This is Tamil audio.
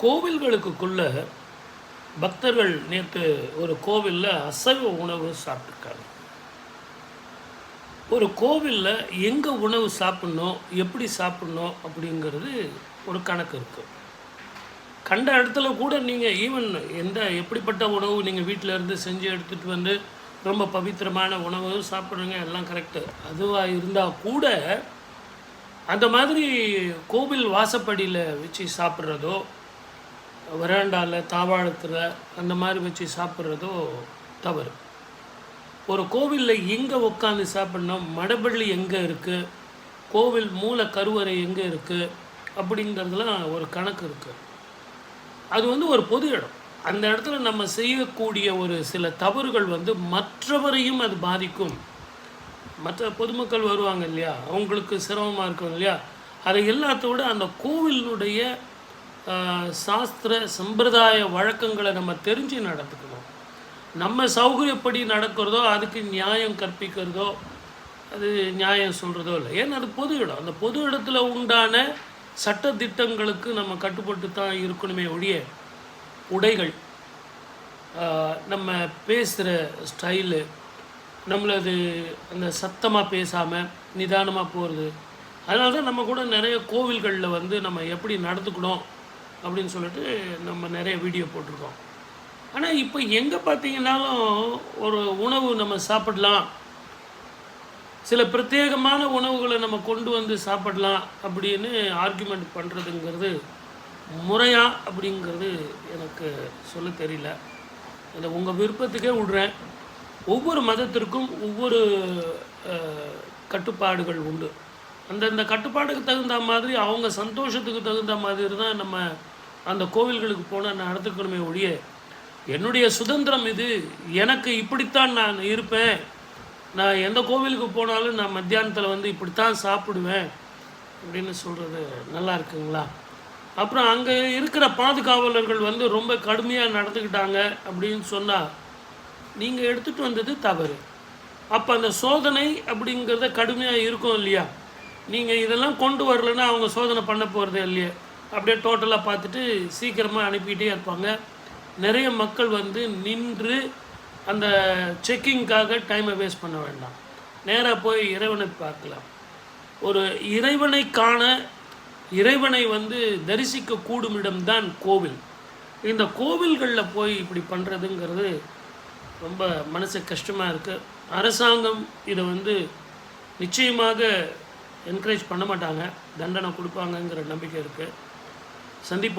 கோவில்களுக்குள்ள பக்தர்கள் நேற்று ஒரு கோவிலில் அசைவ உணவு சாப்பிட்ருக்காங்க ஒரு கோவிலில் எங்கே உணவு சாப்பிட்ணும் எப்படி சாப்பிட்ணும் அப்படிங்கிறது ஒரு கணக்கு இருக்குது கண்ட இடத்துல கூட நீங்கள் ஈவன் எந்த எப்படிப்பட்ட உணவு நீங்கள் வீட்டில் இருந்து செஞ்சு எடுத்துகிட்டு வந்து ரொம்ப பவித்திரமான உணவு சாப்பிட்றீங்க எல்லாம் கரெக்டு அதுவாக இருந்தால் கூட அந்த மாதிரி கோவில் வாசப்படியில் வச்சு சாப்பிட்றதோ வராண்டாவில் தாவாளத்தில் அந்த மாதிரி வச்சு சாப்பிட்றதோ தவறு. ஒரு கோவிலில் எங்கே உட்காந்து சாப்பிட்ணும் மடப்பள்ளி எங்கே இருக்குது கோவில் மூல கருவறை எங்கே இருக்குது அப்படிங்கிறதுலாம் ஒரு கணக்கு இருக்குது அது வந்து ஒரு பொது இடம். அந்த இடத்துல நம்ம செய்யக்கூடிய ஒரு சில தவறுகள் வந்து மற்றவரையும் அது பாதிக்கும். மற்ற பொதுமக்கள் வருவாங்க இல்லையா? அவங்களுக்கு சிரமமாக இருக்கும் இல்லையா? அதை எல்லாத்தோட அந்த கோவிலினுடைய சாஸ்திர சம்பிரதாய வழக்கங்களை நம்ம தெரிஞ்சு நடந்துக்கணும். நம்ம சௌகரியப்படி நடக்கிறதோ அதுக்கு நியாயம் கற்பிக்கிறதோ அது நியாயம் சொல்கிறதோ இல்லை. ஏன்னா அது பொது இடம். அந்த பொது இடத்துல உண்டான சட்ட திட்டங்களுக்கு நம்ம கட்டுப்பட்டு தான் இருக்கணுமே ஒழிய உடைகள் நம்ம பேசுகிற ஸ்டைலு நம்மளது அந்த சத்தமாக பேசாமல் நிதானமாக போகிறது அதனால தான் நம்ம கூட நிறைய கோவில்களில் வந்து நம்ம எப்படி நடந்துக்கணும் அப்படின்னு சொல்லிட்டு நம்ம நிறைய வீடியோ போட்டிருக்கோம். ஆனால் இப்போ எங்கே பார்த்தீங்கன்னாலும் ஒரு உணவு நம்ம சாப்பிடலாம். சில பிரத்யேகமான உணவுகளை நம்ம கொண்டு வந்து சாப்பிடலாம் அப்படின்னு ஆர்குமெண்ட் பண்ணுறதுங்கிறது முறையா அப்படிங்கிறது எனக்கு சொல்ல தெரியல. அதை உங்கள் விருப்பத்துக்கே விடுறேன். ஒவ்வொரு மதத்திற்கும் ஒவ்வொரு கட்டுப்பாடுகள் உண்டு. அந்தந்த கட்டுப்பாடுக்கு தகுந்த மாதிரி அவங்க சந்தோஷத்துக்கு தகுந்த மாதிரி தான் நம்ம அந்த கோவில்களுக்கு போனால் நடந்துக்கணுமே ஒழிய என்னுடைய சுதந்திரம் இது. எனக்கு இப்படித்தான் நான் இருப்பேன். நான் எந்த கோவிலுக்கு போனாலும் நான் மத்தியானத்தில் வந்து இப்படித்தான் சாப்பிடுவேன் அப்படின்னு சொல்கிறது நல்லா இருக்குங்களா? அப்புறம் அங்கே இருக்கிற பாதுகாவலர்கள் வந்து ரொம்ப கடுமையாக நடந்துக்கிட்டாங்க அப்படின்னு சொன்னால் நீங்கள் எடுத்துகிட்டு வந்தது தவறு. அப்போ அந்த சோதனை அப்படிங்கிறத கடுமையாக இருக்கும் இல்லையா? நீங்கள் இதெல்லாம் கொண்டு வரலன்னா அவங்க சோதனை பண்ண போகிறதே இல்லையே. அப்படியே டோட்டலாக பார்த்துட்டு சீக்கிரமாக அனுப்பிக்கிட்டே இருப்பாங்க. நிறைய மக்கள் வந்து நின்று அந்த செக்கிங்க்காக டைமை வேஸ்ட் பண்ண வேண்டாம். நேராக போய் இறைவனை பார்க்கலாம். ஒரு இறைவனை காண இறைவனை வந்து தரிசிக்க கூடும் இடம்தான் கோவில். இந்த கோவில்களில் போய் இப்படி பண்ணுறதுங்கிறது ரொம்ப மனசு கஷ்டமாக இருக்குது அரசாங்கம் இதை வந்து நிச்சயமாக என்கரேஜ் பண்ண மாட்டாங்க. தண்டனை கொடுப்பாங்கங்கிற நம்பிக்கை இருக்குது சந்திப்போம்.